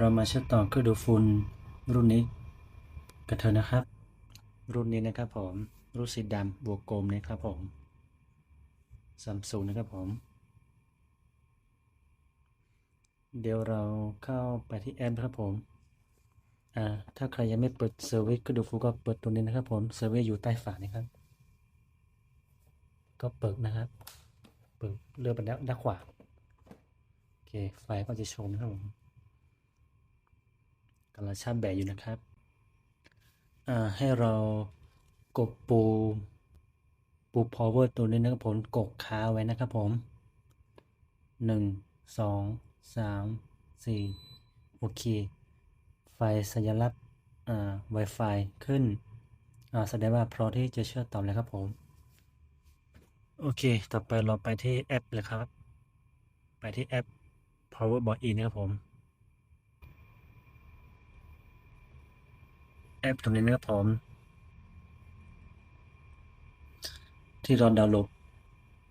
เรามาเชื่อมต่อเครื่องดูดฝุ่นรุ่นนี้กันเถอะนะครับ รุ่นนี้นะครับผม รุ่นสีดำบวกกลมนะครับผมซัมซุงนะครับผม เดี๋ยวเราเข้าไปที่แอปนะครับผมอ่าถ้าใครยังไม่เปิดเซอร์วิสก็ดูฟูก็เปิดตรงนี้นะครับผมเซอร์วิสอยู่ใต้ฝานะครับ ก็เปิดนะครับเปิดเลื่อนไปด้านด้านขวาโอเคไฟก็จะโชว์นะครับผม กำลังชาร์จแบตอยู่นะครับอ่าให้เรากดปูปู power ตัวนี้นะครับผมกดค้าไว้นะครับผมหนึ่งสองสามสี่โอเค ไฟสัญลักษณ์อ่า Wi-Fi ขึ้นอ่าแสดงว่าพร้อมที่จะเชื่อมต่อแล้วครับผม โอเค ต่อไปเราไปที่แอปเลยครับ ไปที่แอป Powerboard E นะครับผม แอปตรงนี้นะครับผม ที่เราดาวน์โหลด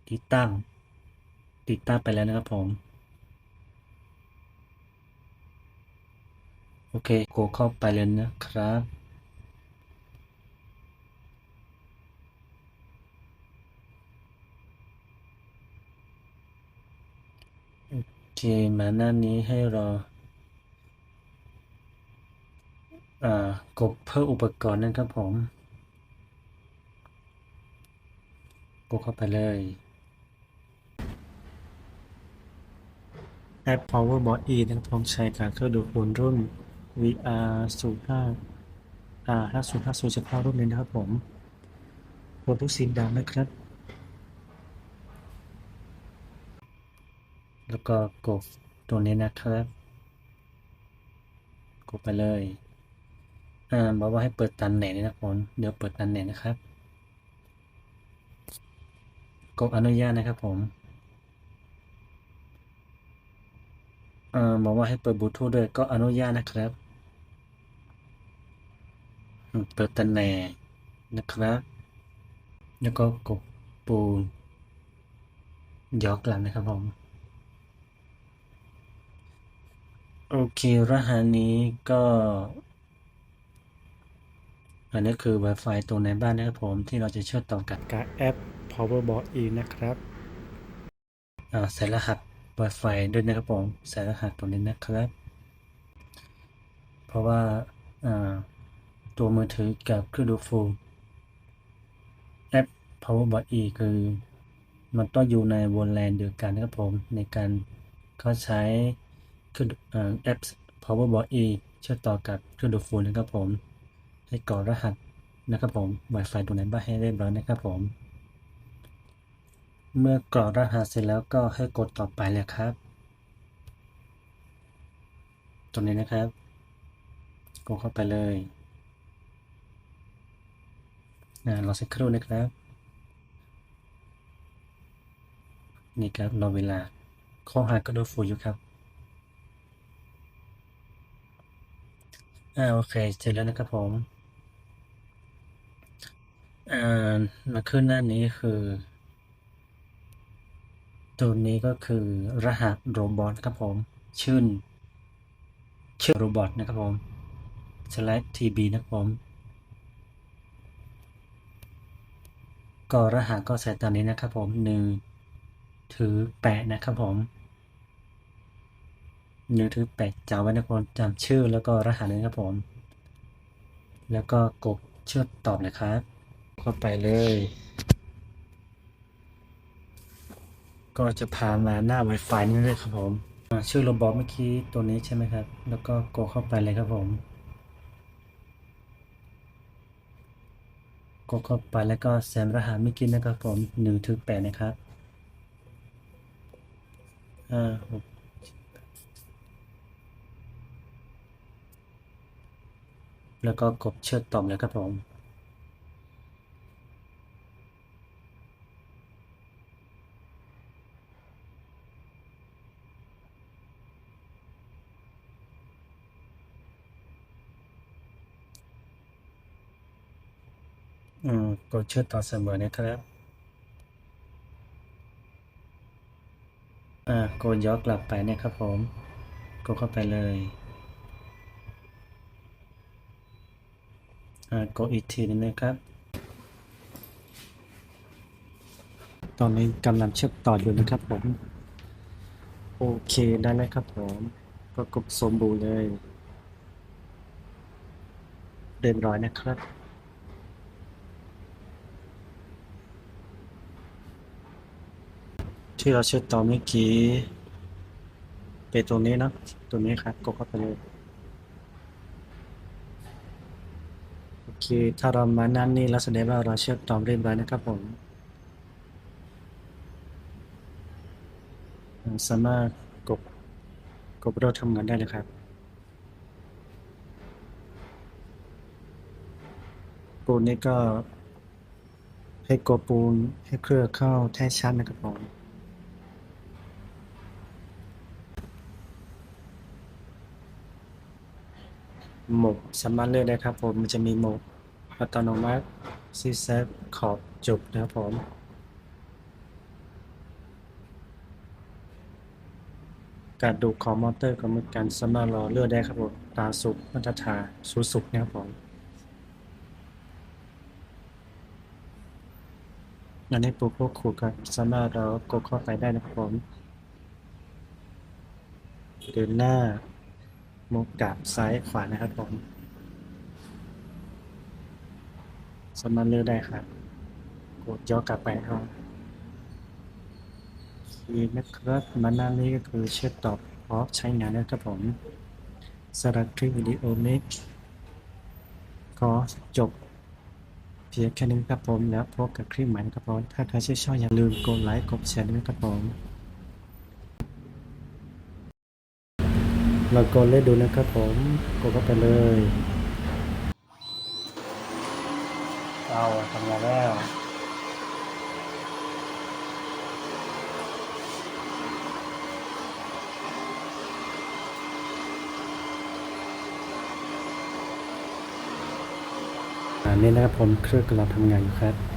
ติดตั้ง ติดตั้งไปแล้วนะครับผม โอเคโกเข้าไปเลยนะครับโอเคมาหน้านี้ให้รอา กดเพิ่มอุปกรณ์นะครับผมกดเข้าไปเลยแอป Powerboard E นะครับผมใช้การเครื่องดูดฝุ่นรุ่น VR 05 R 5050เฉพาะรุ่นนี้นะครับผมโปรตุกสีดำนะครับ แล้วก็กดตัวนี้นะครับ กดไปเลย อ่าบอกว่าให้เปิดตันเน็ตนะครับผมเดี๋ยวเปิดตันเน็ตนะครับกดอนุญาตนะครับผมอ่อบอกว่าให้เปิดบลูทูธด้วยก็อนุญาตนะครับเปิดตำแหน่นะครับ แล้วก็กดปูนยอกลับนะครับผมโอเครหัสนี้ก็ อันนี้คือ Wi-Fi ตัวในบ้านนะครับผมที่เราจะเชื่อมต่อกับการแอป Powerboard E นะครับอ่าใส่รหัส Wi-Fi ด้วยนะครับผมใส่รหัสตัวนี้นะครับ เพราะว่าอ่าตัวมือถือกับเครื่องดูดฝุ่นแอป Powerboard E คือมันต้องอยู่ในวงแลนเดียวกันนะครับผมในการเข้าใช้เครื่องแอป Powerboard E เชื่อมต่อกับเครื่องดูดฝุ่นนะครับผม ให้กรอกรหัสนะครับผม Wi-Fi ตัวไหนบ้างให้เรียบร้อยนะครับผม เมื่อกรอกรหัสเสร็จแล้วก็ให้กดต่อไปเลยครับ ตรงนี้นะครับกดเข้าไปเลยอ่ารอสักครู่นะครับ นี่ครับรอเวลาข้อหาก็ดูฟูอยู่ครับอ่าโอเคเสร็จแล้วนะครับผม อ่ามาขึ้นหน้านี้คือ ตัวนี้ก็คือรหัสโรบอทครับผม ชื่อชื่อโรบอทนะครับผม slash tb นะครับผม ก็รหัสก็ใส่ตามนี้นะครับผมหนึ่งถือแปะนะครับผมหนึ่งถือแปะจำไว้นะครับจำชื่อแล้วก็รหัสเลยนะครับผม แล้วก็กดเชื่อตอบเลยครับ เข้าไปเลย ก็จะพามาหน้า Wi-Fi นี่เลยครับผมชื่อโรบอทเมื่อกี้ตัวนี้ใช่ไหมครับ แล้วก็กดเข้าไปเลยครับผมกดเข้าไปแล้วก็แซมรหัสเมื่อกี้นะครับผมหนึ่งถึงแปดนะครับอ่าหกแล้วก็กดเชื่อต่อบเลยครับผม อืมกดเชื่อต่อเสมอนะครับอ่ากดย้อนกลับไปเนี่ยครับผมกดเข้าไปเลยอ่ากดอีกทีนึงนะครับ ตอนนี้กำลังเชื่อมต่ออยู่นะครับผม โอเคได้แล้ครับผมก็กดสมบูรณ์เลยเรียบร้อยนะครับ ที่เราเชื่อต่อเมื่อกี้เป็นตรงนี้เนะตรงนี้ครับกดเข้าไปเลยโอเค ถ้าเรามานั่นนี่แล้วแสดงว่าเราเชื่อมต่อเรียบร้อยนะครับผม สามารถกดกดเราทำงานได้เลยครับ ปูนนี้ก็ให้กดปูนให้เครือเข้าแท้ชั้นนะครับผม โหมดสามารถเลือกได้ครับผมมันจะมีโหมดอัตโนมัติซีเซฟขอบจุบนะครับผมการดูของมอเตอร์ก็เหมือนกันสามารถรอเลือกได้ครับผมตาสุกมาตรฐาสูสุดนะครับผมอันนี้ปุ๊บพวกครูก็สามารถเรากดเข้าไปได้นะครับผมเดินหน้า มุกกับซ้ายขวานะครับผมสามารถเลือกได้ครับ กดย้อนกลับไปครับคีย์นะครับมันนั่นนี่ก็คือเชื่อต่อพร้อมใช้งานนะครับผมสำหรับคลิปวิดีโอนี้ขอจบเพียงแค่นี้ครับผมแล้วพบกับคลิปใหม่นครับผมถ้าใครชื่นชอบอย่าลืมกดไลค์กดแชร์ด้วยนะครับผม เรากดเล่นดูนะครับผมกดเข้าไปเลยเอาทำงานแล้วอันนี้นะครับผมเครื่องกำลังทำงานอยู่ครับ